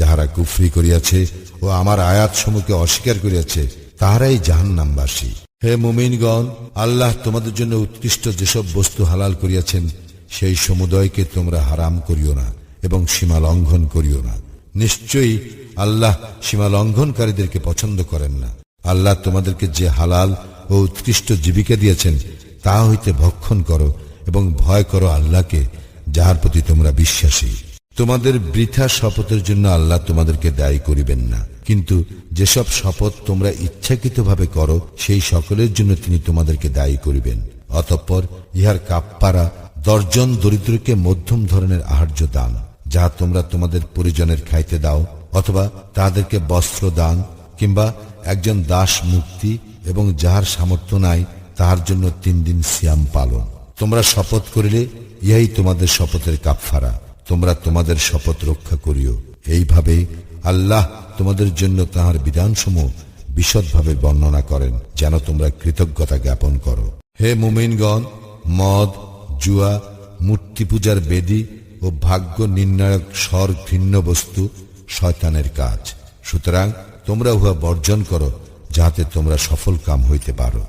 যাহারা কুফরি করিয়াছে ও আমার আয়াত সমূহকে অস্বীকার করিয়াছে, তাহারাই জাহান্নামবাসী। হে মুমিনগণ, আল্লাহ তোমাদের জন্য উৎকৃষ্ট যেসব বস্তু হালাল করিয়াছেন, সেই সমুদয়কে তোমরা হারাম করিও না এবং সীমা লঙ্ঘন করিও না। নিশ্চয়ই আল্লাহ সীমা লঙ্ঘনকারীদেরকে পছন্দ করেন না। আল্লাহ তোমাদেরকে যে হালাল ও উৎকৃষ্ট জীবিকা দিয়েছেন, তা হইতে ভক্ষণ করো এবং ভয় করো আল্লাহকে, যাহার প্রতি তোমরা বিশ্বাসী। তোমাদের বৃথা শপথের জন্য আল্লাহ তোমাদেরকে দায়ী করিবেন না। কিন্তু যেসব শপথ তোমরা ইচ্ছাকৃতভাবে করো, সেই সকলের জন্য তিনি তোমাদেরকে দায়ী করিবেন। অতঃপর ইহার কাপ্পারা দর্জন দরিদ্রকে মধ্যম ধরনের আহার্য দান, যাহা তোমরা তোমাদের পরিজনের খাইতে দাও, অথবা তাদেরকে বস্ত্র দান, কিংবা একজন দাস মুক্তি এবং যাহার সামর্থ্য নাই, তাহার জন্য তিন দিন সিয়াম পালন। তোমরা শপথ করিলে ইহাই তোমাদের শপথের কাপফারা তোমরা তোমাদের শপথ রক্ষা করিও। এইভাবে আল্লাহ তোমাদের জন্য তাহার বিধানসমূহ বিশদভাবে বর্ণনা করেন, যেন তোমরা কৃতজ্ঞতা জ্ঞাপন করো। হে মুমিনগণ, মদ, জুয়া মূর্তি পূজার বেদী ও ভাগ্য নির্ণায়ক স্বর ভিন্ন বস্তু শয়তানের কাজ। সুতরাং তোমরা উহা বর্জন করো, যাহাতে তোমরা সফল কাম হইতে পারো।